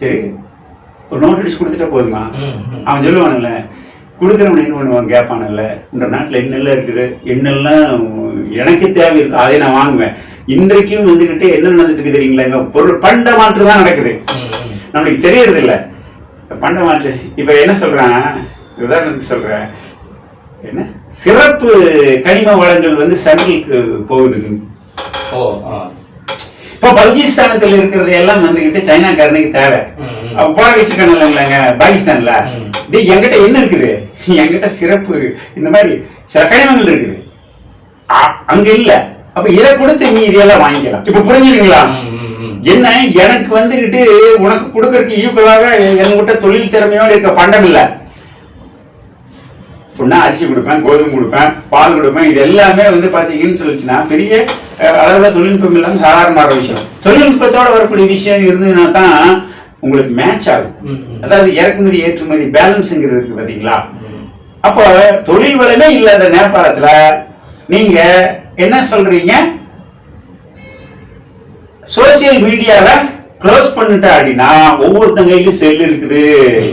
சரி ஒரு நோட் அடிச்சு கொடுத்துட்டா போதுமா. அவன் சொல்லுவானுல்ல கொடுக்குறவன் என்ன பண்ணுவான் கேட்பானுல்ல இந்த நாட்டில் என்னெல்லாம் இருக்குது என்னெல்லாம் எனக்கு தேவை இருக்கு அதை நான் வாங்குவேன். இன்றைக்கும் வந்துகிட்டு என்ன நடந்துட்டு இருக்கு தெரியுங்களா? பொருள் பண்ட மாற்று தான் நடக்குது. நம்மளுக்கு தெரியறது இல்ல பண்ட மாற்று இப்ப என்ன சொல்றான்? உதாரணத்துக்கு சொல்றேன். என்ன? சிறப்பு கனிம வளங்கள் வந்து சென்ட்ரலுக்கு போகுது. ஓ ஆ. இப்போ பல்ஜிஸ்தானத்தில் இருக்கிறது எல்லாம் வந்துகிட்டு சைனாக்காரனுக்கு தேவை. போராடிட்டு இருக்கானுங்க பாகிஸ்தான்ல. ம். டேய் என்கிட்ட என்ன இருக்குது? என்கிட்ட சிறப்பு இந்த மாதிரி சில கனிமங்கள் இருக்குது அங்க இல்ல. அப்ப இதை கொடுத்து நீ இதெல்லாம் வாங்கிக்கலாம். இப்ப புரிஞ்சுதுங்களா. என்ன எனக்கு வந்துகிட்டு உனக்கு கொடுக்கறதுக்கு ஈக்குவலாக என்கிட்ட தொழில் திறமையோடு இருக்க பண்டம் இல்ல. அரிசி கொடுப்பேன் கோதுமை கொடுப்பேன் பால் கொடுப்பேன் இது எல்லாமே வந்து பாத்தீங்கன்னு சொல்லிச்சுன்னா பெரிய அளவுல தொழில்நுட்பம் இல்லாம சாதாரணமான விஷயம். தொழில்நுட்பத்தோட வரக்கூடிய விஷயம் இருந்ததுன்னா தான் உங்களுக்கு மேட்ச் ஆகும். அதாவது இறக்குமதி ஏற்றுமதி பேலன்ஸுங்கிறது இருக்கு பாத்தீங்களா? ம். அப்போ தொழில் வளமே இல்லாத நேபாளத்துல நீங்க என்ன சொல்றீங்க? சோசியல் மீடியால க்ளோஸ் பண்ணிட்ட அப்படின்னா ஒவ்வொருத்தங்க கையிலும் செல் இருக்குது.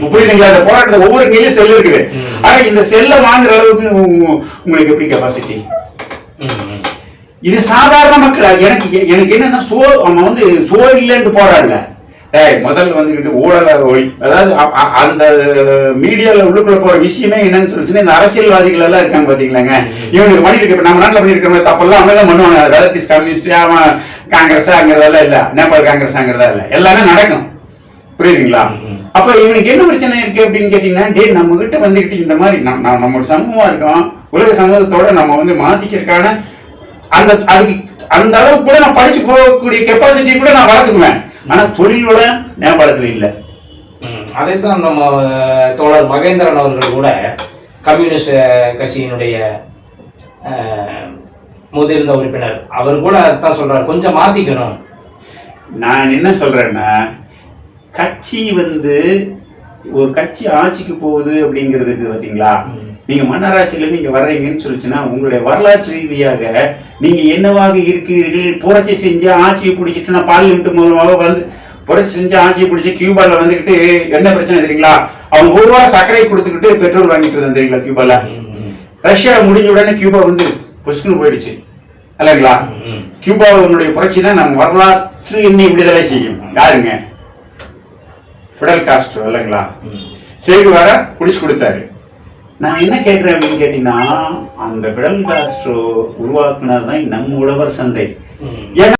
புரியுதுங்களா? இந்த போராட்டத்துல ஒவ்வொரு கையிலும் செல் இருக்குது. ஆனா இந்த செல்லை வாங்குற அளவுக்கு உங்க- உங்களுக்கு எப்படி கெப்பாசிட்டி. இது சாதாரண மக்கள் எனக்கு எனக்கு என்னன்னா சோ அவன் வந்து சோ இல்லைன்னு போறாங்க. ஏய் முதல்ல வந்துக்கிட்டு ஊழல ஒளி அதாவது அ- அந்த மீடியால உள்ளுக்குள்ள போற விஷயமே என்னன்னு சொல்லிச்சுன்னா இந்த அரசியல்வாதிகள் எல்லாம் இருக்காங்க பாத்தீங்களாங்க. இவனுக்கு பண்ணிட்டு இருக்க நம்ம நாட்டுல பண்ணிட்டு இருக்கிற தப்பெல்லாம் அவங்க தான் பண்ணுவாங்க. வெலத்திஸ் கம்யூனிஸ்ட் அவன் காங்கிரஸாங்கிறதெல்லாம் இல்ல நேபாள் காங்கிரஸாங்கிறதா இல்லை. இல்ல எல்லாமே நடக்கும். புரியுதுங்களா? அப்ப இவனுக்கு என்ன பிரச்சனை இருக்கு அப்படின்னு கேட்டீங்கன்னா டே நம்ம கிட்ட வந்துகிட்டு இந்த மாதிரி நம்ம நம்மளோட சமூகமா இருக்கோம். உலக சமூகத்தோட நம்ம வந்து மாசிக்கிறதுக்கான அந்த அதுக்கு அந்த அளவுக்கு கூட நான் படிச்சு போகக்கூடிய கெப்பாசிட்டி கூட நான் வளர்த்துக்குவேன். ஆனா தொழிலோட நேபாளத்துல இல்ல. ம். அதைத்தான் நம்ம தோழர் மகேந்திரன் அவர்கள் கூட கம்யூனிஸ்ட் கட்சியினுடைய முதிர்ந்த உறுப்பினர். அவர் கூட அதான் சொல்றாரு. கொஞ்சம் மாத்திக்கணும். நான் என்ன சொல்றேன்னா கட்சி வந்து ஒரு கட்சி ஆட்சிக்கு போகுது அப்படிங்கிறது இருக்குது பாத்தீங்களா ம். நீங்க மன்னராட்சியில நீங்க வர்றீங்கன்னு சொல்லிச்சுன்னா உங்களுடைய வரலாற்று ரீதியாக நீங்க என்னவாக இருக்கிறீர்கள் புரட்சி செஞ்சு ஆட்சியை பிடிச்சிட்டு நான் பார்லிமெண்ட் மூலமாக வந்து புரட்சி செஞ்சு ஆட்சியை பிடிச்சி கியூபால வந்துகிட்டு என்ன பிரச்சனை தெரியுங்களா அவங்க ஒரு ரூபா சர்க்கரை கொடுத்துக்கிட்டு பெட்ரோல் வாங்கிட்டு இருந்தாங்க தெரியுங்களா ம். ரஷ்யா முடிஞ்ச உடனே கியூபா வந்து பொசுக்குன்னு போயிடுச்சு இல்லைங்களா. கியூபாவினுடைய புரட்சி தான் நம்ம வரலாற்று எண்ணி விடுதலை செய்யும் யாருங்க ஃபிடல் காஸ்ட்ரோ இல்லைங்களா. சேகு வர குடிச்சு கொடுத்தாரு நான் என்ன கேட்கிறேன் அப்படின்னு கேட்டீங்கன்னா அந்த ஃபிடல் காஸ்ட்ரோ உருவாக்குனது தான் நம்ம உழவர் சந்தை. ஏன்னா